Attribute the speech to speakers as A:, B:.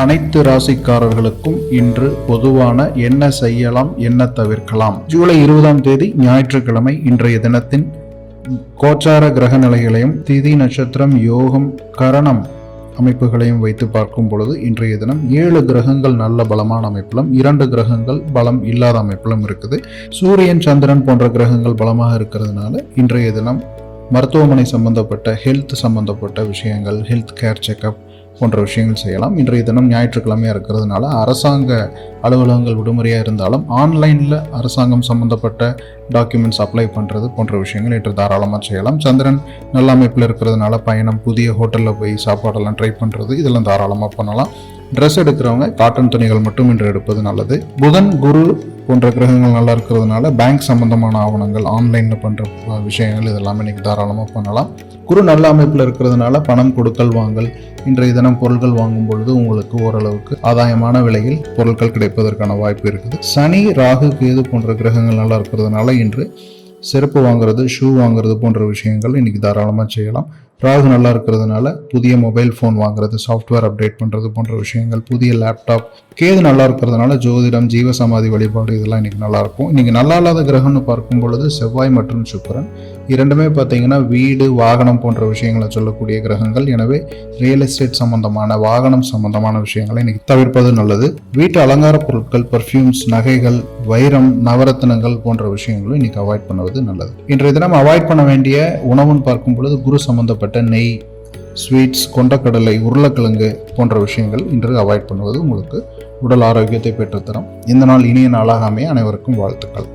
A: அனைத்து ராசிக்காரர்களுக்கும் இன்று பொதுவான என்ன செய்யலாம் என்ன தவிர்க்கலாம்? ஜூலை இருபதாம் தேதி ஞாயிற்றுக்கிழமை இன்றைய தினத்தின் கோச்சார கிரக நிலைகளையும் திதி நட்சத்திரம் யோகம் கரணம் அமைப்புகளையும் வைத்து பார்க்கும் பொழுது இன்றைய தினம் ஏழு கிரகங்கள் நல்ல பலமான அமைப்பிலும் இரண்டு கிரகங்கள் பலம் இல்லாத அமைப்பிலும் இருக்குது. சூரியன் சந்திரன் போன்ற கிரகங்கள் பலமாக இருக்கிறதுனால இன்றைய தினம் மருத்துவமனை சம்பந்தப்பட்ட ஹெல்த் சம்பந்தப்பட்ட விஷயங்கள் ஹெல்த் கேர் செக்கப் போன்ற விஷயங்கள் செய்யலாம். இன்றைய தினம் ஞாயிற்றுக்கிழமையாக இருக்கிறதுனால அரசாங்க அலுவலகங்கள் விடுமுறையாக இருந்தாலும் ஆன்லைனில் அரசாங்கம் சம்மந்தப்பட்ட டாக்குமெண்ட்ஸ் அப்ளை பண்ணுறது போன்ற விஷயங்கள் இன்று தாராளமாக செய்யலாம். சந்திரன் நல்ல அமைப்பில் இருக்கிறதுனால பயணம் புதிய ஹோட்டலில் போய் சாப்பாடெல்லாம் ட்ரை பண்ணுறது இதெல்லாம் தாராளமாக பண்ணலாம். ட்ரெஸ் எடுக்கிறவங்க காட்டன் துணிகள் மட்டும் இன்று எடுப்பது நல்லது. புதன் குரு போன்ற கிரகங்கள் நல்லா இருக்கிறதுனால பேங்க் சம்பந்தமான ஆவணங்கள் ஆன்லைனில் பண்ணுற விஷயங்கள் இதெல்லாமே இன்றைக்கி தாராளமாக பண்ணலாம். குரு நல்ல அமைப்பில் இருக்கிறதுனால பணம் கொடுக்கல் வாங்கல் இன்றைய தினம் பொருட்கள் வாங்கும் பொழுது உங்களுக்கு ஓரளவுக்கு ஆதாயமான விலையில் பொருட்கள் கிடைப்பதற்கான வாய்ப்பு இருக்குது. சனி ராகு கேது போன்ற கிரகங்கள் நல்லா இருக்கிறதுனால இன்று செருப்பு வாங்குறது ஷூ வாங்குறது போன்ற விஷயங்கள் இன்னைக்கு தாராளமாக செய்யலாம். ராகு நல்லா இருக்கிறதுனால புதிய மொபைல் ஃபோன் வாங்குறது சாஃப்ட்வேர் அப்டேட் பண்ணுறது போன்ற விஷயங்கள் புதிய லேப்டாப் கேது நல்லா இருக்கிறதுனால ஜோதிடம் ஜீவசமாதி வழிபாடு இதெல்லாம் இன்னைக்கு நல்லா இருக்கும். நல்லா இல்லாத கிரகம்னு பார்க்கும் பொழுது செவ்வாய் மற்றும் சுக்கரன் இரண்டுமே பார்த்தீங்கன்னா வீடு வாகனம் போன்ற விஷயங்களை சொல்லக்கூடிய கிரகங்கள். எனவே ரியல் எஸ்டேட் சம்பந்தமான வாகனம் சம்பந்தமான விஷயங்களை இன்றைக்கி தவிர்ப்பது நல்லது. வீட்டு அலங்கார பொருட்கள் பர்ஃப்யூம்ஸ் நகைகள் வைரம் நவரத்தினங்கள் போன்ற விஷயங்களும் இன்றைக்கி அவாய்ட் பண்ணுவது நல்லது. இன்றைய தினம் அவாய்ட் பண்ண வேண்டிய உணவுன்னு பார்க்கும் பொழுது குரு சம்பந்தப்பட்ட நெய் ஸ்வீட்ஸ் கொண்டக்கடலை உருளைக்கிழங்கு போன்ற விஷயங்கள் இன்று அவாய்ட் பண்ணுவது உங்களுக்கு உடல் ஆரோக்கியத்தை பெற்றுத்தரும். இந்த நாள் இனிய நாளாக அமைய அனைவருக்கும் வாழ்த்துக்கள்.